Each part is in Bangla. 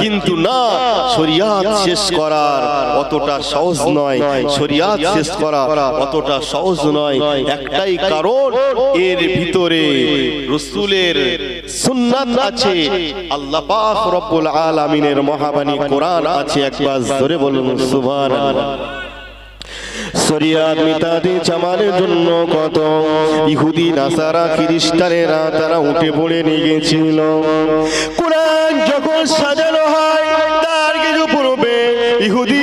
কিন্তু না, শরিয়াত শেষ করার অতটা সহজ নয়। শরিয়াত শেষ করা অতটা সহজ নয়। একটাই কারণ, এর ভিতরে রসুলের সুন্নাত আছে। আল্লাহ পাক রব্বুল আলামিনের মহাবাণী কোরআন আছে একবার ধরে বলুন, সুবহানাল্লাহ। শরিয়াত জন্য কত? ইহুদি, নাসারা, খ্রিস্টানেরা তারা উঠে পড়ে নিয়ে গেছিল। যখন সাজানো হয় তার কিছু পূর্বে ইহুদি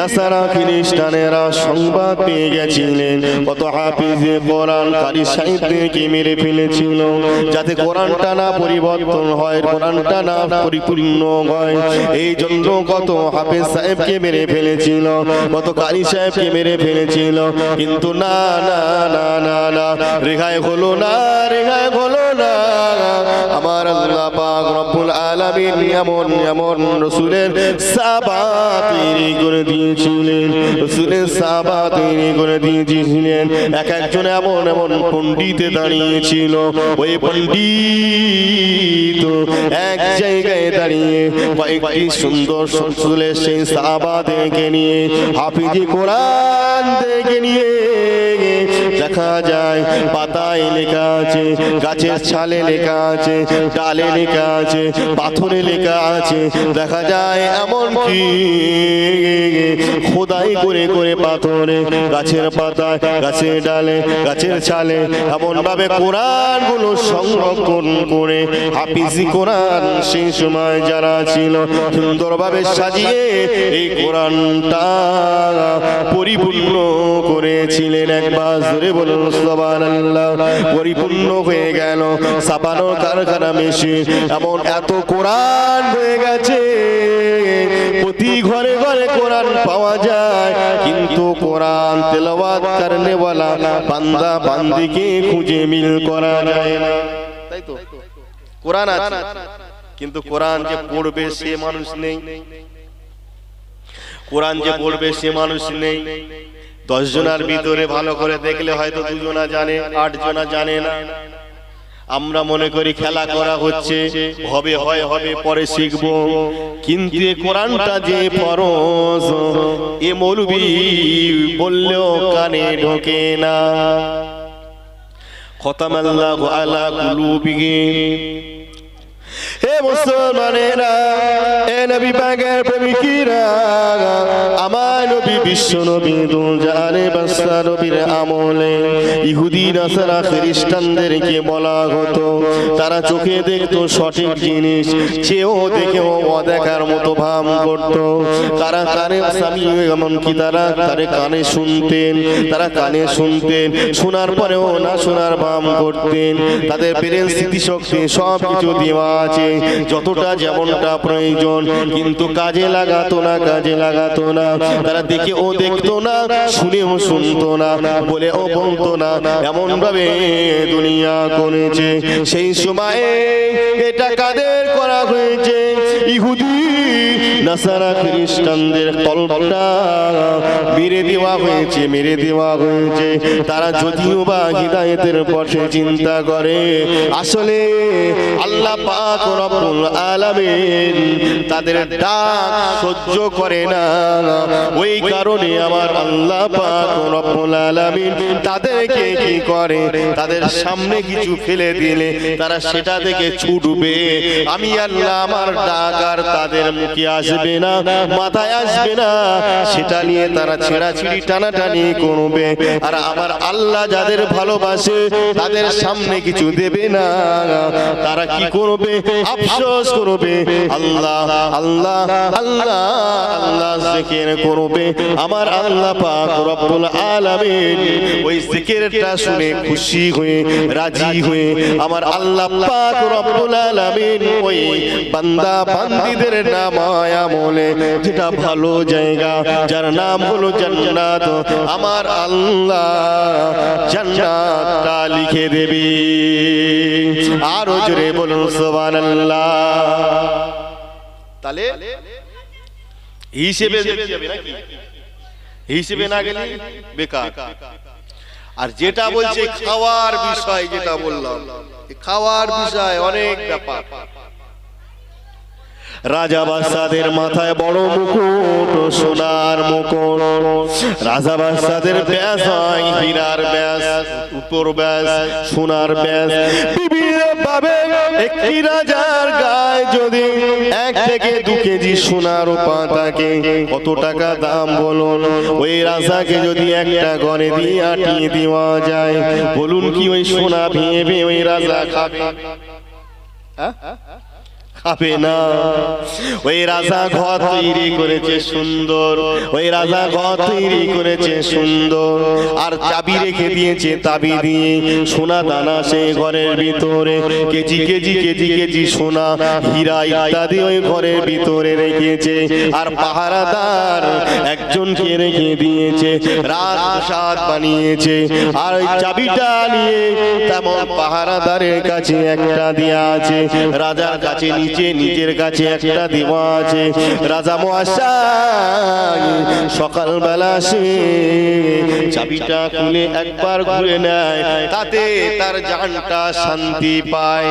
নাসারা খ্রিস্টানেরা সংবাদ পেয়ে গেছিলেন। কত হাফিজে কোরআন কারি সাহিত্যকে মেরে ফেলেছিল। যাতে কোরআনটা না পরিবর্তন হয়, কোরআনটা না পরিপূর্ণ হয়। এই জন্য কত হাফিজ সাহেবকে মেরে ফেলেছিল, কত কারি সাহেবকে মেরে ফেলেছিল। কিন্তু না না না না না, রেহাই হলো না, রেহাই হলো না। আমার আল্লাহ পাক রব্বুল আলামিন এমন এমন রসুলের সাবা করে দিয়েছিলেন। রসুলের সাবা তৈরি করে দিয়েছিলেন। এক একজন এমন এমন পণ্ডিতে দাঁড়িয়েছিল। ওই পণ্ডিত এক জায়গায় দাঁড়িয়ে কয়েকটি সুন্দর রসুলের সেই সাবা দেখে নিয়ে হাফিজি কোরআন দেখে নিয়ে দেখা যায়, পাতায় লেখা আছে, গাছের ছালে লেখা আছে, ডালে লেখা আছে, পাথরে লেখা আছে, দেখা যায় এমন কি? খোদাই করে করে পাথরে, গাছের পাতায়, গাছের ডালে, গাছের ছালে এমন ভাবে কোরআনগুলো সংরক্ষণ করে, হাফিজি কোরআন সেই সময় যারা ছিল, সুন্দরভাবে সাজিয়ে এই কোরআনটা পরিপূর্ণ করেছিলেন এক একবার, জোরে পরিপূর্ণ হয়ে গেল। কারখানা এমন এত কোরআন হয়ে গেছে। প্রতি ঘরে ঘরে কোরআন পাওয়া যায়। কিন্তু কোরআন খুঁজে মিল করা যায় না। তাই তো? কোরআন আছে। কিন্তু কোরআন যে পড়বে সে মানুষ নেই। কোরআন যে পড়বে সে মানুষ নেই। দশ জনার ভিতরে ভালো করে দেখলে হয়তো দুজনা জানে আট জনা জানে না। আমরা মনে করি খেলা করা হচ্ছে হবে হয় হবে পরে শিখব। কিন্তু এ কোরআনটা যে ফরজ এ মৌলবি বললেও কানে ঢোকে না। খতামাল্লাহু আলা কুলুবিহিম। হে মুসলমানেরা এ নবী পাকের প্রেমিকিরা, আমার নবী বিশ্ব নবী দুজারে বাসা নবীর আমলে ইহুদি, নাসারা, খ্রিস্টানদেরকে বলা হতো। তারা চোখে দেখতো সঠিক জিনিস, চেয়েও দেখেও অদেখার মতো ভাব করত। তারা কানে স্বামী, এমনকি তারা তারে কানে শুনতেন, তারা কানে শুনতেন, শোনার পরেও না শোনার ভাব করতেন। তাদের পেরেন স্মৃতিশক্তি সব কিছু দেওয়া আছে। যতটা যেমনটা প্রয়োজন কিন্তু কাজে লাগাতো না কাজে লাগাতো না। তারা দেখে ও দেখতো না শুনেও শুনতো না বলে ও বলতো না এমন ভাবে দুনিয়া করেছে। সেই সময়ে এটা কাদের করা হয়েছে? ইহুদি নাসারা খ্রিস্টানদের কল্পনা মেরে দেওয়া হয়েছে মেরে দেওয়া হয়েছে। তারা যদিও বা হিদায়তের পথে চিন্তা করে আসলে আল্লাহ পাক আলামিন তাদের ডাক সহ্য করে না। ওই কারণে আমার আল্লাহ পাক রব্বুল আলামিন তাদেরকে কি করে? তাদের সামনে কিছু ফেলে দিলে তারা সেটা থেকে ছুটবে। আমি আল্লাহ আমার ডাক আর তাদের মুখে আসবে না মাথায় আসবে না। সেটা নিয়ে তারা ছেঁড়াছিড়ি টানাটানি করবে। আর আমার আল্লাহ যাদের ভালোবাসে তাদের সামনে কিছু দেবে না। তারা কি করবে? আফসোস করবে। আল্লাহ আল্লাহ আল্লাহ আল্লাহ জিকির করবে। আমার আল্লাহ পাক রব্বুল আলামিন ওই জিকিরটা শুনে খুশি হয়ে রাজি হয়ে আমার আল্লাহ পাক রব্বুল আলামিন ওই বান্দা বান্দীদের নাম আমলে যেটা ভালো জায়গা যার নাম হলো জান্নাত। আমার আল্লাহ জান্নাতটা লিখে দেবে। আরও জোরে বলুন সুবহানাল্লাহ। তাহলে হিসেবে হিসেবে না গেলে বেকার। আর যেটা বলছে খাওয়ার বিষয় যেটা বললাম। খাওয়ার বিষয় অনেক ব্যাপার। রাজা বাদশাদের মাথায় বড় মুকুট, সোনার মুকুট। রাজা বাদশাদের ব্যাস হয় হীরার ব্যাস, উপর ব্যাস, সোনার ব্যাস। ভাবে একটি রাজার গায়ে যদি এক থেকে দু কেজি সোনার উপা থাকে, কত টাকা দাম বলুন? ওই রাজাকে যদি একটা ঘরে দিয়ে আটিয়ে দেওয়া যায়, বলুন কি ওই সোনা ভেবে ওই রাজা খাবে? হ্যাঁ? খাবে না। ওই রাজা ঘর তৈরি করেছে সুন্দর। ওই রাজা ঘর তৈরি করেছে সুন্দর। আর চাবি রেখে দিয়েছে তাবি দিয়ে। সোনা দানা সে ঘরের ভিতরে। কেজি কেজি কেজি কেজি সোনা হীরা ইত্যাদি ওই ঘরের ভিতরে রেখেছে। আর পাহারাদার একজনকে রেখে দিয়েছে। সাত বানিয়েছে। আর ওই চাবিটা নিয়ে তেমন পাহারাদারের কাছে একটা দেয়া আছে। রাজার কাছে নিচে নিজের কাছে একটা দেওয়া আছে। রাজা মহাশাই সকালবেলা সে চাবিটা খুলে একবার ঘুরে নেয়, তাতে তার জানটা শান্তি পায়।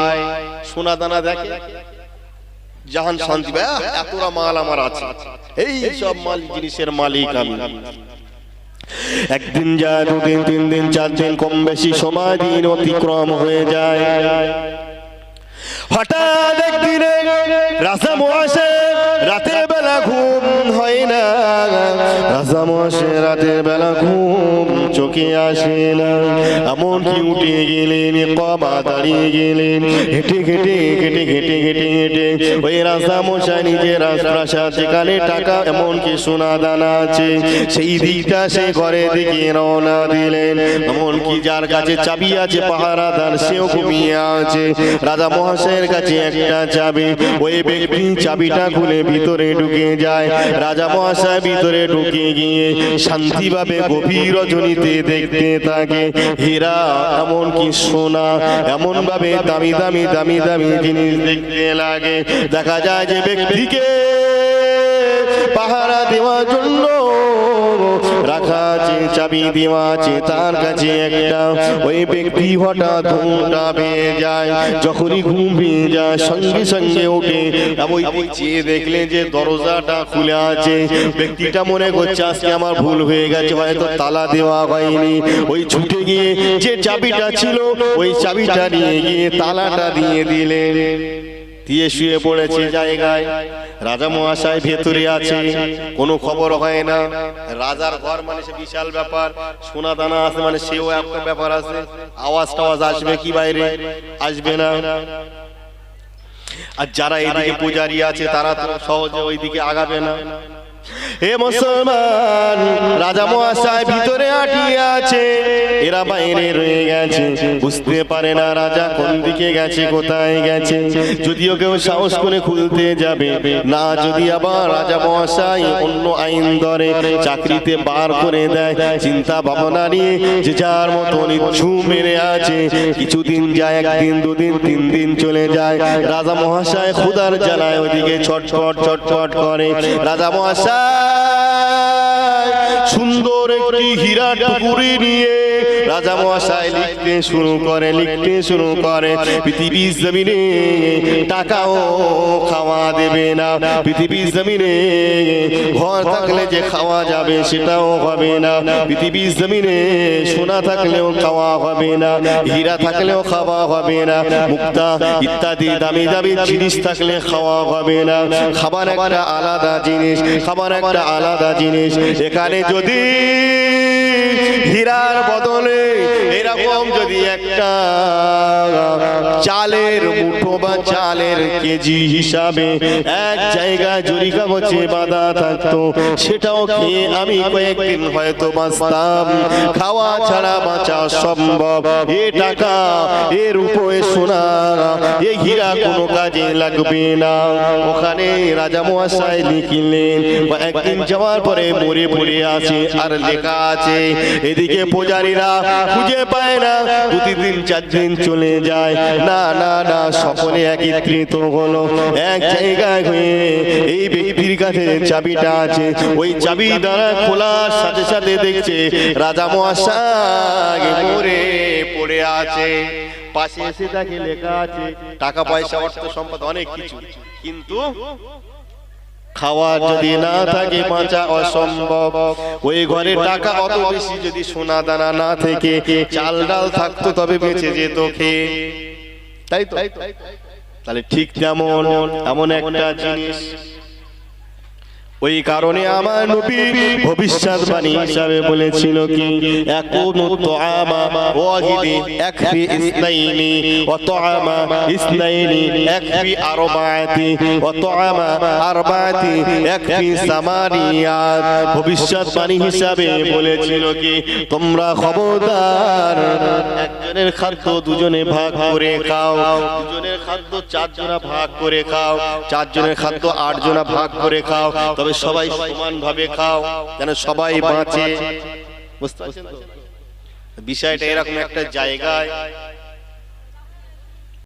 সোনা দানা দেখে, জাহান শান্তি পায় এতটা মাল আমার আছে। এই সব মাল জিনিসের মালিক আমি। একদিন যায় দুদিন, তিন দিন, চার দিন কম বেশি সময় দিন অতিক্রম হয়ে যায়। হঠাৎ একদিনে রাজা মহাশয় রাতে রাজা মহাশয় রাতের বেলা ঘুম চোখে আসে না। এমনকি উঠে গেলেন কমা দাঁড়িয়ে গেলেন। হেঁটে হেঁটে হেঁটে হেঁটে হেঁটে হেঁটে। ওই রাজা মশাই নিজের রাজপ্রাসাদ যেখানে টাকা, এমনকি সোনা দানা আছে। সেই দিকটা সে ঘরে দিকে রওনা দিলেন। এমনকি যার কাছে চাবি আছে পাহারাদার সেও ঘুমিয়ে আছে। রাজা মহাশয়ের কাছে একটা চাবি। ওই ব্যক্তি চাবিটা খুলে ভিতরে ঢুকে যায়। রাজা মহাশয় ভিতরে ঢুকে গিয়ে শান্তিভাবে গভীর রজনীতে দেখতে থাকে হীরা, এমনকি সোনা এমন ভাবে দামি দামি দামি দামি জিনিস দেখতে লাগে। দেখা যায় যে ব্যক্তিকে পাহারা দেওয়ার জন্য রাখা আছে চাবি দেওয়া আছে, তার কাছে একটা। ওই ব্যক্তি হঠাৎ ঘুমটা পেয়ে যায়। যখনই ঘুম পেয়ে যায়, সঙ্গে সঙ্গে ওই চেয়ে দেখলে যে দরজাটা খুলে আছে। ব্যক্তিটা মনে করছে, আজকে আমার ভুল হয়ে গেছে, হয়তো তালা দেওয়া হয়নি। ওই ছুটে গিয়ে যে চাবিটা ছিল, ওই চাবিটা নিয়ে গিয়ে তালাটা দিয়ে দিলেন। দিয়ে শুয়ে পড়েছে জায়গায়। রাজা মহাশয় ভেতরে আছে। কোনো খবর হয় না। রাজার ঘর মানে সে বিশাল ব্যাপার। সোনা দানা আছে মানে সেও একটা ব্যাপার আছে। আওয়াজ টাওয়াজ আসবে কি বাইরে? আসবে না। আর যারা এদিকে পূজারি আছে তারা তো সহজে ওইদিকে আগাবে না। হে মুসলমান, রাজা মহাশয় ভিতরে আটিয়ে আছে এরা বাইরে রয়ে গেছে। বুঝতে পারে না রাজা কোন দিকে গেছে, কোথায় গেছে। যদিও কেউ সাহস করে খুলতে যাবে, না যদি আবার রাজা মহাশয় অন্য আইন ধরে চাকরিতে বার করে দেয়। চিন্তা ভাবনা নিয়ে যে যার মতো ইচ্ছু মেরে আছে, কিছুদিন যায়, একদিন, দুদিন, তিন দিন চলে যায়। রাজা মহাশয় খুদার জ্বালায় ওইদিকে ছটফট ছটফট করে। রাজা মহাশয় সুন্দর একটি হীরা টুকুরি নিয়ে রাজা মহাশয় লিখতে শুরু করে, লিখতে শুরু করে। পৃথিবীর জমিনে টাকাও খাওয়া দেবে না। পৃথিবীর জমিনে ঘর থাকলে যে খাওয়া যাবে সেটাও হবে না। পৃথিবীর জমিনে সোনা থাকলেও খাওয়া হবে না। হীরা থাকলেও খাওয়া হবে না। মুক্তা ইত্যাদি দামি দামি জিনিস থাকলে খাওয়া হবে না। খাবার একটা আলাদা জিনিস, খাবার একটা আলাদা জিনিস। এখানে যদি হীরার বদলে এরকম যদি একটা চালের মুঠো বা চালের কেজি হিসাবে এক জায়গায় জরি কাগজে বাঁধা থাকতো, সেটাও খেয়ে আমি কয়েকদিন হয়তো বাঁচতাম। খাওয়া ছাড়া বাঁচা সম্ভব। এ টাকা এর উপরে সোনা এই হীরা কোনো কাজে লাগবে না। ওখানে রাজা মহাশয় লিখিলেন একদিন যাওয়ার পরে মরে পড়ে আছে আর লেখা আছে। এদিকে পূজারীরা খুঁজে পায় না। দু তিন দিন চার দিন চলে যায়। না না না সকলে একত্রিত হলো। এক জায়গায় হয়ে এই ব্যক্তির কাছে চাবিটা আছে। ওই চাবি দ্বারা খোলার সাথে সাথে দেখছে, রাজা মহাশয় মরে পড়ে আছে। পাশে এসে তাকে লেখা আছে টাকা পয়সা অর্থ সম্পদ অনেক কিছু। কিন্তু খাওয়া যদি না থাকে বাঁচা অসম্ভব। ওই ঘরে টাকা অত বেশি যদি সোনা দানা না থেকে চাল ডাল থাকতো তবে বেঁচে যেত খেয়ে তাই তো? তাহলে ঠিক তেমন এমন একটা জিনিস। ওই কারণে আমার নবী ভবিষ্যৎবাণী হিসাবে বলেছিল কি, একুনু তুআমা ওয়াহিদি, একফি ইসনাইনি ওয়া তুআমা ইসনাইনি, একফি আরবাআতি ওয়া তুআমা আরবাআতি একফি সামানিয়াত। ভবিষ্যৎবাণী হিসাবে বলেছিল কি, তোমরা খবরদার, একজনের খাদ্য দুজনে ভাগ করে খাও, দুজনের খাদ্য চারজনা ভাগ করে খাও, চারজনের খাদ্য আটজনা ভাগ করে খাও। তবে সবাই সমান ভাবে খাও যেন সবাই বাঁচে। বুঝতে বিষয়টা এরকম একটা জায়গায়